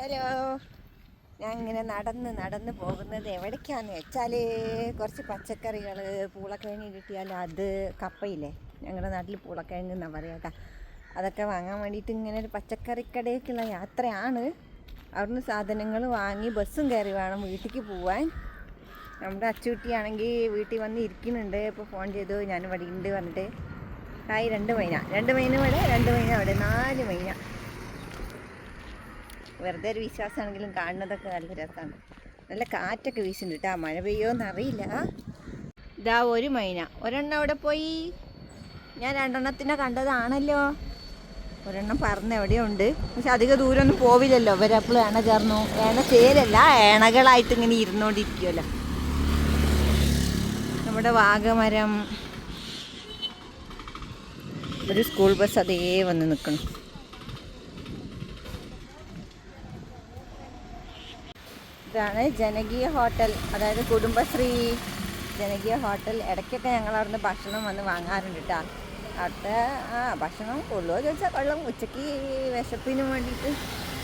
Hello. ഞാൻ ഇങ്ങനെ നടന്ന് നടന്ന് പോകുന്നത് എവിടേക്കാന്ന് വെച്ചാൽ കുറച്ച് പച്ചക്കറികൾ പൂളക്കിഴങ്ങ് കിട്ടിയാൽ അത് കപ്പയില്ലേ? ഞങ്ങളുടെ നാട്ടിൽ പൂളക്കിഴങ്ങ് എന്നാണ് പറയാട്ടാ അതൊക്കെ വാങ്ങാൻ വേണ്ടിയിട്ട് ഇങ്ങനെ ഒരു പച്ചക്കറിക്കടയിലേക്കുള്ള യാത്രയാണ്. അവിടുന്ന് സാധനങ്ങൾ വാങ്ങി ബസ്സും കയറി വേണം വീട്ടിലേക്ക് പോവാൻ. നമ്മുടെ അച്ചുകുട്ടിയാണെങ്കിൽ വീട്ടിൽ വന്ന് ഇരിക്കുന്നുണ്ട്. ഇപ്പോൾ ഫോൺ ചെയ്തു ഞാൻ ഇവിടെ ഉണ്ട് പറഞ്ഞിട്ട്. ആയി രണ്ട് മൈന. രണ്ട് മൈന ഇവിടെ രണ്ട് മൈന അവിടെ നാല് മൈന. വെറുതെ ഒരു വിശ്വാസമാണെങ്കിലും കാണുന്നതൊക്കെ നല്ല രസമാണ്. നല്ല കാറ്റൊക്കെ വീശുന്നുണ്ട് കേട്ടോ മഴ പെയ്യോന്ന് അറിയില്ല. ഇതാ ഒരു മൈന. ഒരെണ്ണം അവിടെ പോയി? ഞാൻ രണ്ടെണ്ണത്തിനെ കണ്ടതാണല്ലോ. ഒരെണ്ണം പറഞ്ഞ എവിടെയോ ഉണ്ട് പക്ഷെ അധിക ദൂരമൊന്നും പോവില്ലല്ലോ. ഇവരെപ്പോഴും എണ ചേർന്നു. ഏണ ചേരല്ല. എണകളായിട്ട് ഇങ്ങനെ ഇരുന്നോണ്ടിരിക്കുമല്ലോ നമ്മുടെ വാഗമരം. ഒരു സ്കൂൾ ബസ് അതേ വന്ന് നിൽക്കണം. ഇതാണ് ജനകീയ ഹോട്ടൽ അതായത് കുടുംബശ്രീ. ജനകീയ ഹോട്ടൽ. ഇടയ്ക്കൊക്കെ ഞങ്ങൾ അവിടുന്ന് ഭക്ഷണം വന്ന് വാങ്ങാറുണ്ട് കേട്ടോ അവിടുത്തെ ആ ഭക്ഷണം കൊള്ളുമോ ചോദിച്ചാൽ കൊള്ളും. ഉച്ചയ്ക്ക് വിശപ്പിന് വേണ്ടിയിട്ട്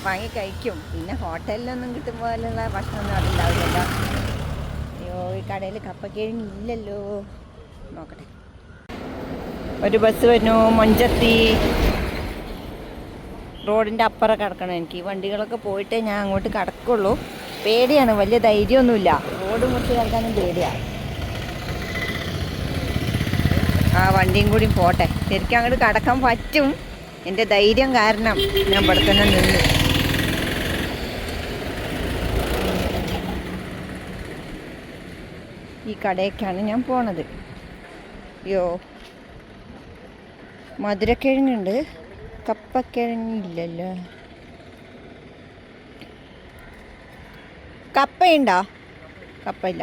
വാങ്ങി കഴിക്കും. പിന്നെ ഹോട്ടലിലൊന്നും കിട്ടും പോലുള്ള ഭക്ഷണമൊന്നും അവിടെ ഉണ്ടാവില്ലല്ലോ. അയ്യോ ഈ കടയിൽ കപ്പക്കിഴങ്ങ് ഇല്ലല്ലോ. നോക്കട്ടെ. ഒരു ബസ് വരുന്നു മൊഞ്ചത്തി. റോഡിന്റെ അപ്പുറം കിടക്കണം എനിക്ക്? വണ്ടികളൊക്കെ പോയിട്ടേ ഞാൻ അങ്ങോട്ട് കിടക്കുള്ളൂ. പേടിയാണ് വലിയ ധൈര്യമൊന്നുമില്ല. റോഡ് മുറിച്ച് കിടക്കാനും പേടിയാണ് ആ വണ്ടിയും കൂടി പോട്ടെ. ശരിക്കും അങ്ങോട്ട് കടക്കാൻ പറ്റും. എന്റെ ധൈര്യം കാരണം ഞാൻ ഇവിടെ തന്നെ നിന്നു. ഈ കടയൊക്കെയാണ് ഞാൻ പോണത്. യോ മധുരക്കിഴങ്ങുണ്ട്. കപ്പക്കിഴങ്ങില്ലല്ലോ. കപ്പയുണ്ടോ? കപ്പയില്ല.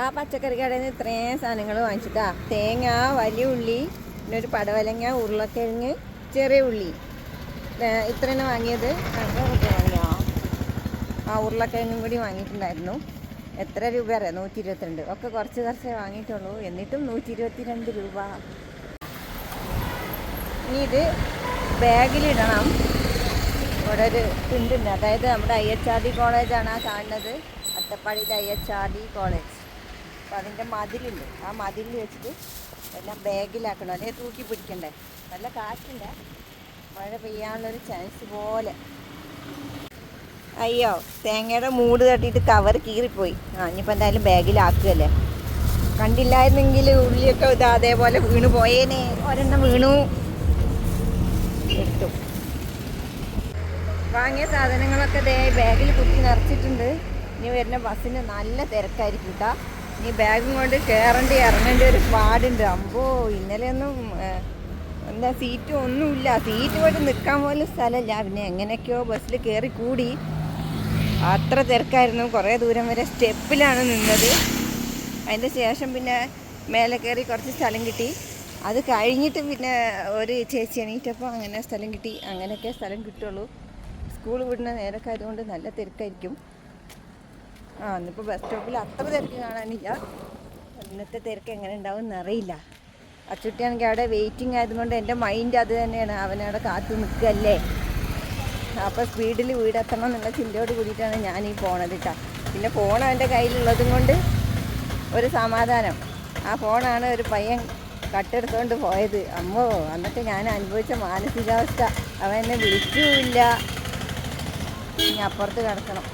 ആ പച്ചക്കറി കടയിൽ നിന്ന് ഇത്രയും സാധനങ്ങൾ വാങ്ങിച്ചിട്ടാ. തേങ്ങ വലിയ ഉള്ളി പിന്നെ ഒരു പടവലങ്ങ ഉരുളക്കിഴങ്ങ് ചെറിയ ഉള്ളി. ഇത്രയാണ് വാങ്ങിയത്. വാങ്ങിയോ? ആ ഉരുളക്കിഴങ്ങും കൂടി വാങ്ങിയിട്ടുണ്ടായിരുന്നു. എത്ര രൂപ അറിയാം? നൂറ്റി ഇരുപത്തിരണ്ട് ഒക്കെ കുറച്ച് കുറച്ചേ വാങ്ങിയിട്ടുള്ളൂ. എന്നിട്ടും നൂറ്റി ഇരുപത്തിരണ്ട് രൂപ. ഇനി ഇത് ബാഗിലിടണം ഇവിടെ ഒരു പ്രിന്റുണ്ട് അതായത് നമ്മുടെ ഐ എച്ച് ആർ ഡി കോളേജാണ് ആ കാണുന്നത്. അട്ടപ്പാടിയിലെ I H R D college അപ്പോൾ അതിന്റെ മതിലുണ്ട്. ആ മതിലിൽ വെച്ചിട്ട് എല്ലാം ബാഗിലാക്കണം. അല്ലെങ്കിൽ തൂക്കി പിടിക്കണ്ടേ? നല്ല കാറ്റുണ്ട്. മഴ പെയ്യാനുള്ളൊരു ചാൻസ് പോലെ. അയ്യോ തേങ്ങയുടെ മൂട് തട്ടിയിട്ട് കവർ കീറിപ്പോയി. ആ ഇനിയിപ്പോൾ എന്തായാലും ബാഗിലാക്കുകയല്ലേ? കണ്ടില്ലായിരുന്നെങ്കിൽ ഉള്ളിയൊക്കെ ഇതാ അതേപോലെ വീണു പോയേനെ. ഒരെണ്ണം വീണു. എടുത്തു. വാങ്ങിയ സാധനങ്ങളൊക്കെ ദേ ബാഗിൽ കുത്തി നിറച്ചിട്ടുണ്ട്. ഇനി വരുന്ന ബസ്സിന് നല്ല തിരക്കായിരിക്കും കേട്ടോ ഇനി ബാഗും കൊണ്ട് കയറേണ്ടി ഇറങ്ങേണ്ട ഒരു പാടുണ്ട്. അമ്പോ ഇന്നലെയൊന്നും എന്താ സീറ്റും ഒന്നുമില്ല. സീറ്റ് പോയിട്ട് നിൽക്കാൻ പോലും സ്ഥലമില്ല. പിന്നെ എങ്ങനെയൊക്കെയോ ബസ്സിൽ കയറി കൂടി. അത്ര തിരക്കായിരുന്നു. കുറേ ദൂരം വരെ സ്റ്റെപ്പിലാണ് നിന്നത്. അതിന്റെ ശേഷം പിന്നെ മേലെ കയറി കുറച്ച് സ്ഥലം കിട്ടി. അത് കഴിഞ്ഞിട്ട് പിന്നെ ഒരു ചേച്ചി എണീറ്റപ്പോൾ അങ്ങനെ സ്ഥലം കിട്ടി. അങ്ങനെയൊക്കെ സ്ഥലം കിട്ടുള്ളൂ. സ്കൂൾ വിടുന്ന നേരൊക്കെ ആയതുകൊണ്ട് നല്ല തിരക്കായിരിക്കും. ആ ഇന്നിപ്പോൾ ബസ് സ്റ്റോപ്പിൽ അത്ര തിരക്ക് കാണാനില്ല. ഇന്നത്തെ തിരക്ക് എങ്ങനെ ഉണ്ടാവും എന്നറിയില്ല അച്ചുട്ടിയാണെങ്കിൽ അവിടെ വെയിറ്റിംഗ് ആയതുകൊണ്ട് എന്റെ മൈൻഡ് അത് തന്നെയാണ്. അവനവിടെ കാത്തു നിൽക്കുകയല്ലേ? അപ്പോൾ സ്പീഡിൽ വീടെത്തണം എന്നുള്ള ചിന്തയോട് കൂടിയിട്ടാണ് ഞാൻ ഈ പോണത് കേട്ടോ പിന്നെ ഫോൺ അവന്റെ കയ്യിലുള്ളതും കൊണ്ട് ഒരു സമാധാനം. ആ ഫോണാണ് ഒരു പയ്യൻ കട്ടെടുത്തുകൊണ്ട് പോയത്. അമ്മോ എന്നിട്ട് ഞാൻ അനുഭവിച്ച മാനസികാവസ്ഥ. അവൻ എന്നെ ഇനി അപ്പുറത്ത് കിടക്കണം.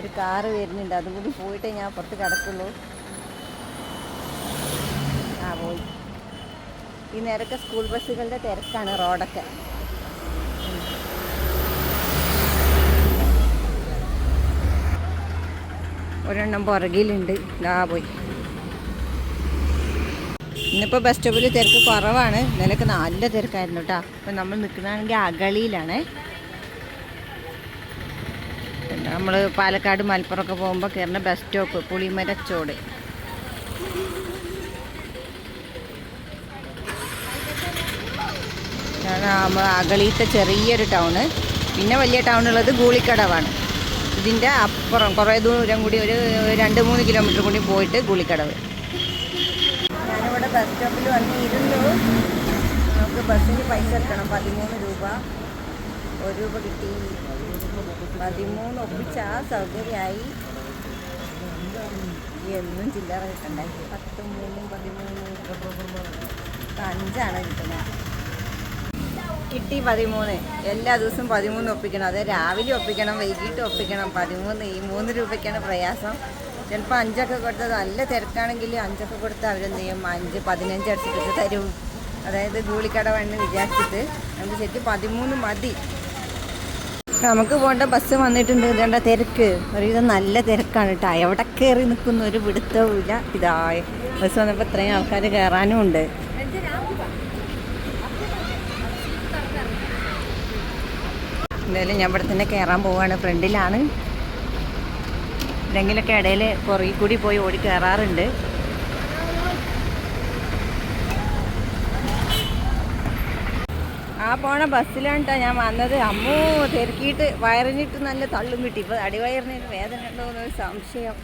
ഒരു കാറ് വരുന്നുണ്ട്. അതും കൂടി പോയിട്ടേ ഞാൻ അപ്പുറത്ത് കിടക്കുള്ളൂ. ആ പോയി. ഈ നേരൊക്കെ സ്കൂൾ ബസ്സുകളുടെ തിരക്കാണ് റോഡൊക്കെ. ഒരെണ്ണം പുറകിലുണ്ട്. ഇതാ പോയി. ഇന്നിപ്പോൾ ബസ് സ്റ്റോപ്പിൽ തിരക്ക് കുറവാണ്. ഇന്നലെയൊക്കെ നല്ല തിരക്കായിരുന്നു കേട്ടോ അപ്പം നമ്മൾ നിൽക്കുന്നതാണെങ്കിൽ അഗളിയിലാണേ. നമ്മൾ പാലക്കാട് മലപ്പുറമൊക്കെ പോകുമ്പോൾ കയറുന്ന ബസ് സ്റ്റോപ്പ് പുളിമരച്ചോട് ചോട്. നമ്മൾ അഗളിയിലത്തെ ചെറിയൊരു ടൗണ് പിന്നെ വലിയ ടൗൺ ഉള്ളത് ഗൂളിക്കടവാണ്. ഇതിന്റെ അപ്പുറം കുറേ ദൂരം കൂടി ഒരു രണ്ട് മൂന്ന് കിലോമീറ്റർ കൂടി പോയിട്ട് ഗുളിക്കടവ്. ഞാനിവിടെ ബസ് സ്റ്റോപ്പിൽ വന്ന് ഇരുന്നു. നമുക്ക് ബസ്സിന് പൈസ എടുക്കണം. പതിമൂന്ന് രൂപ. ഒരു രൂപ കിട്ടി. പതിമൂന്ന് ഒപ്പിച്ച ആ സൗകര്യമായി. എന്നും ചില്ലറ കിട്ടണ്ടായി പത്ത് മൂന്നും പതിമൂന്നും അഞ്ചാണ് കിട്ടുന്നത്. കിട്ടി പതിമൂന്ന്. എല്ലാ ദിവസവും പതിമൂന്ന് ഒപ്പിക്കണം. അത് രാവിലെ ഒപ്പിക്കണം വൈകിട്ട് ഒപ്പിക്കണം. പതിമൂന്ന് ഈ മൂന്ന് രൂപയ്ക്കാണ് പ്രയാസം. ചിലപ്പോൾ അഞ്ചൊക്കെ കൊടുത്തത് നല്ല തിരക്കാണെങ്കിൽ അഞ്ചൊക്കെ കൊടുത്ത് അവരെന്ത് ചെയ്യും? അഞ്ച് പതിനഞ്ച് അടുത്തിട്ട് തരും. അതായത് ഗൂളിക്കടവെന്ന് വിചാരിച്ചിട്ട്. നമുക്ക് ശരിക്കും പതിമൂന്ന് മതി. നമുക്ക് പോകേണ്ട ബസ് വന്നിട്ടുണ്ട്. ഇതേണ്ട തിരക്ക്. ഒരുവിധം നല്ല തിരക്കാണ് കേട്ടോ. എവിടെ കയറി നിൽക്കുന്ന ഒരു പിടുത്തവുമില്ല ഇതായി ഇതാ ബസ് വന്നപ്പോൾ ഇത്രയും ആൾക്കാർ കയറാനും ഉണ്ട്. എന്തായാലും ഞാൻ ഇവിടെ തന്നെ കയറാൻ പോവാണ്. ഫ്രണ്ടിലാണ്. എന്തെങ്കിലുമൊക്കെ ഇടയിൽ പുറകിൽ കൂടി പോയി ഓടി കയറാറുണ്ട് ആ പോണ ബസ്സിലാണ് ഞാൻ വന്നത്. അമ്മൂ തിരക്കിയിട്ട് വയറിഞ്ഞിട്ട് നല്ല തള്ളും കിട്ടി. ഇപ്പോൾ അടിവയറിന് വേദന ഉണ്ടോ എന്നൊരു സംശയം.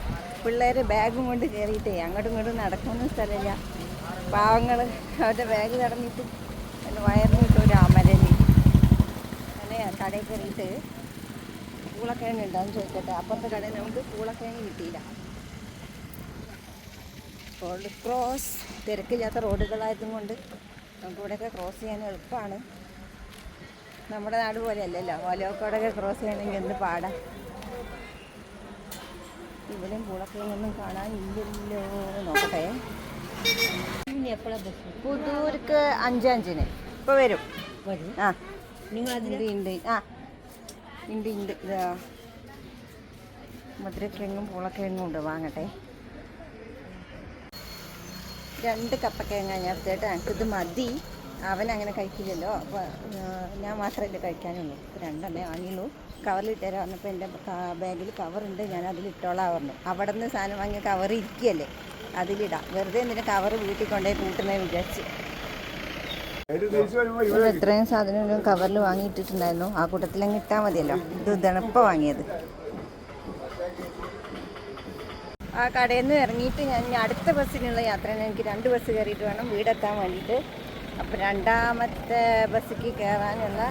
പിള്ളേർ ബാഗും കൊണ്ട് കയറിയിട്ടേ അങ്ങോട്ടും ഇങ്ങോട്ടും നടക്കുന്ന സ്ഥലമില്ല പാവങ്ങൾ അവരുടെ ബാഗ് വയറിനിട്ട് ഒരു അമരനി അങ്ങനെ കടയിൽ കയറിയിട്ട് പൂളക്കിഴങ്ങ് ഉണ്ടാന്ന് ചോദിക്കട്ടെ. അപ്പുറത്തെ കടയിൽ നമുക്ക് പൂളക്കിഴങ്ങ് കിട്ടിയില്ല. റോഡ് ക്രോസ് തിരക്കില്ലാത്ത റോഡുകളായതും കൊണ്ട് നമുക്ക് ഇവിടെയൊക്കെ ക്രോസ് ചെയ്യാൻ എളുപ്പമാണ്. നമ്മുടെ നാട് പോലെ അല്ലല്ലോ ഓലോക്കോടൊക്കെ ക്രോസ് ചെയ്യണമെങ്കിൽ എന്ത് പാടാം. ഇവിടെയും പൂളക്കിഴങ്ങൊന്നും കാണാനില്ലല്ലോ. നോക്കട്ടെ. പുതൂർക്ക് അഞ്ചഞ്ചിന് ഇപ്പോൾ വരും? വരും. ആ. നിങ്ങൾ ഉണ്ട് ഉണ്ട്. ആ. ഉണ്ട് ഉണ്ട് ഇതാ. മധുരക്കിഴങ്ങും പൂളക്കിഴങ്ങും ഉണ്ട് വാങ്ങട്ടെ. രണ്ട് കപ്പക്കിഴങ്ങ ഞാൻ എടുത്തിട്ട് എനിക്കിത് മതി. അവൻ അങ്ങനെ കഴിക്കില്ലല്ലോ അപ്പോൾ ഞാൻ മാത്രമല്ലേ കഴിക്കാനുള്ളൂ. രണ്ടെണ്ണേ വാങ്ങിയുള്ളൂ. കവറിൽ തരാം വന്നപ്പോൾ എന്റെ ബാഗിൽ കവറുണ്ട് ഞാൻ അതിലിട്ടോളാം പറഞ്ഞു. അവിടെ നിന്ന് സാധനം വാങ്ങിയ കവർ ഇരിക്കുകയല്ലേ അതിലിടാം. വെറുതെ എന്തിനാ കവർ വീട്ടിൽ കൊണ്ടുപോയി കൂട്ടുന്നതെന്ന് വിചാരിച്ച്. ഇത് എത്രയും സാധനം കവറിൽ വാങ്ങിയിട്ടിട്ടുണ്ടായിരുന്നു. ആ കൂട്ടത്തിലങ്ങ് ഇട്ടാൽ മതിയല്ലോ. ഇത് തണുപ്പ വാങ്ങിയത്. ആ കടയിൽ നിന്ന് ഇറങ്ങിയിട്ട് ഞാൻ അടുത്ത ബസ്സിനുള്ള യാത്രയാണ്. എനിക്ക് രണ്ട് ബസ് കയറിയിട്ട് വേണം വീടെത്താൻ വേണ്ടിയിട്ട്. അപ്പോൾ രണ്ടാമത്തെ ബസ്സിക്ക് കയറാനുള്ള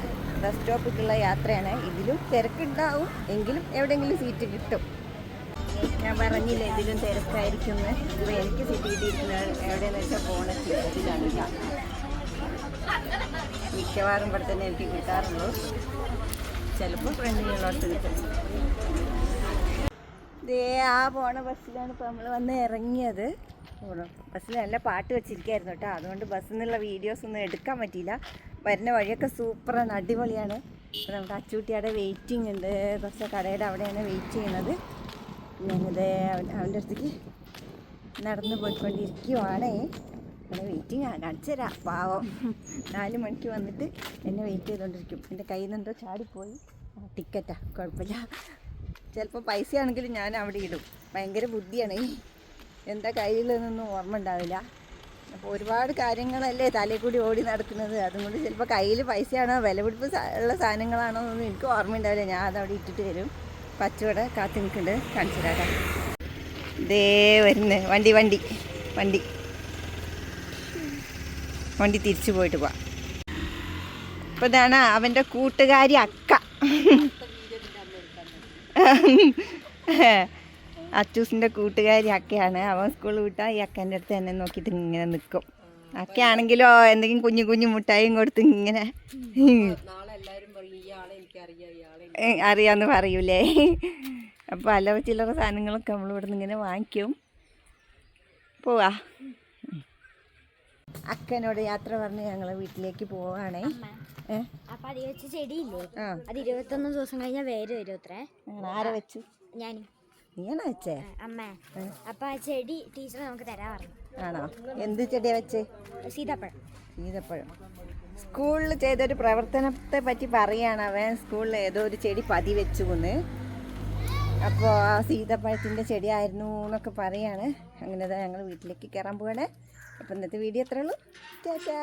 ബസ് സ്റ്റോപ്പിലേക്കുള്ള യാത്രയാണ്. ഇതിലും തിരക്കുണ്ടാവും. എങ്കിലും എവിടെയെങ്കിലും സീറ്റ് കിട്ടും. ഞാൻ പറഞ്ഞില്ല ഇതിലും തിരക്കായിരിക്കും എന്ന്. ഇപ്പോൾ എനിക്ക് സീറ്റ് കിട്ടിയിരിക്കുന്നത് എവിടെയെന്ന് വെച്ചാൽ പോണ സീറ്റ് കേട്ടോ മിക്കവാറും ഇവിടെ തന്നെ എനിക്ക് കിട്ടാറുള്ളൂ. ചിലപ്പോൾ ഫ്രണ്ടിലുള്ളവർക്ക് കിട്ടും. ദേ ആ പോണ ബസ്സിലാണ് ഇപ്പോൾ നമ്മൾ വന്ന് ഇറങ്ങിയത്. ബസ്സിൽ നല്ല പാട്ട് വെച്ചിരിക്കുകയായിരുന്നു കേട്ടോ. അതുകൊണ്ട് ബസ്സിൽ നിന്നുള്ള വീഡിയോസ് ഒന്നും എടുക്കാൻ പറ്റിയില്ല. വരുന്ന വഴിയൊക്കെ സൂപ്പറാണ് അടിപൊളിയാണ്. ഇപ്പോൾ നമ്മുടെ അച്ചൂട്ടിയുടെ വെയിറ്റിംഗ് ഉണ്ട്. കുറച്ച് കടയുടെ അവിടെയാണ് വെയിറ്റ് ചെയ്യുന്നത്. ഞാനിത് അവൻ അവന്റെ അടുത്തേക്ക് നടന്നു പോയിക്കൊണ്ടിരിക്കുവാണേ. ഇവിടെ വെയിറ്റിംഗ് ആണ് കാണിച്ചു പാവം. നാല് മണിക്ക് വന്നിട്ട് എന്നെ വെയിറ്റ് ചെയ്തുകൊണ്ടിരിക്കും എന്റെ കയ്യിൽ നിന്ന് എന്തോ ചാടിപ്പോയി. ടിക്കറ്റാ കുഴപ്പമില്ല ചിലപ്പോൾ പൈസ ആണെങ്കിലും ഞാൻ അവിടെ ഇടും. ഭയങ്കര ബുദ്ധിയാണ്. എന്താ കയ്യിലൊന്നും ഓർമ്മ ഉണ്ടാവില്ല. അപ്പോൾ ഒരുപാട് കാര്യങ്ങളല്ലേ തലയിൽ കൂടി ഓടി നടക്കുന്നത്. അതുകൊണ്ട് ചിലപ്പോൾ കയ്യിൽ പൈസയാണോ വിലപിടിപ്പ് ഉള്ള സാധനങ്ങളാണോ എന്നൊന്നും എനിക്ക് ഓർമ്മ ഉണ്ടാവില്ല. ഞാൻ അതവിടെ ഇട്ടിട്ട് വരും. പച്ചവട കാത്തു നിൽക്കുന്നുണ്ട് കാണിച്ചു തരാം ദേ വരുന്നു. വണ്ടി വണ്ടി വണ്ടി. വണ്ടി തിരിച്ചു പോയിട്ട് പോവാം. അപ്പോൾ ഇതാണ് അവന്റെ കൂട്ടുകാരി അക്ക. അച്ചൂസിന്റെ കൂട്ടുകാരി അക്കയാണ്. അവൻ സ്കൂളിൽ വിട്ടാൽ ഈ അക്കേന്റെ അടുത്ത് എന്നെ നോക്കിയിട്ട് ഇങ്ങനെ നിൽക്കും അക്കയാണെങ്കിലോ എന്തെങ്കിലും കുഞ്ഞു കുഞ്ഞു മുട്ടായും കൊടുത്ത് ഇങ്ങനെ അറിയാമെന്ന് പറയൂലേ. അപ്പോൾ അല്ല ചില്ലറ സാധനങ്ങളൊക്കെ നമ്മൾ ഇവിടെ നിന്ന് ഇങ്ങനെ വാങ്ങിക്കും. പോവാ. അക്കനോട് യാത്ര പറഞ്ഞ് ഞങ്ങൾ വീട്ടിലേക്ക് പോവാണേ. അപ്പൊ അത് വെച്ച ചെടിയില്ലേ? അത് ഇരുപത്തൊന്ന് ദിവസം കഴിഞ്ഞാൽ വേര് വരും അത്രേ. ആരെ വെച്ചു? ഞാൻ നീയാണോ വെച്ചേ? അമ്മ. അപ്പൊ ആ ചെടി ടീച്ചർ നമുക്ക് തരാ പറഞ്ഞു. ആണോ? എന്ത് ചെടിയാ വെച്ചേ? സീതാപ്പഴം. സീതപ്പഴം. സ്കൂളിൽ ചെയ്തൊരു പ്രവർത്തനത്തെ പറ്റി പറയാണ് അവൻ. സ്കൂളിൽ ഏതോ ഒരു ചെടി പതി വെച്ചു കൊന്ന് അപ്പോൾ ആ സീതപ്പഴത്തിന്റെ ചെടിയായിരുന്നു എന്നൊക്കെ പറയാണ്. അങ്ങനെ ഞങ്ങൾ വീട്ടിലേക്ക് കയറാൻ പോവാണ്. അപ്പോൾ ഇന്നത്തെ വീഡിയോ എത്രയുള്ളൂ ചാച്ചാ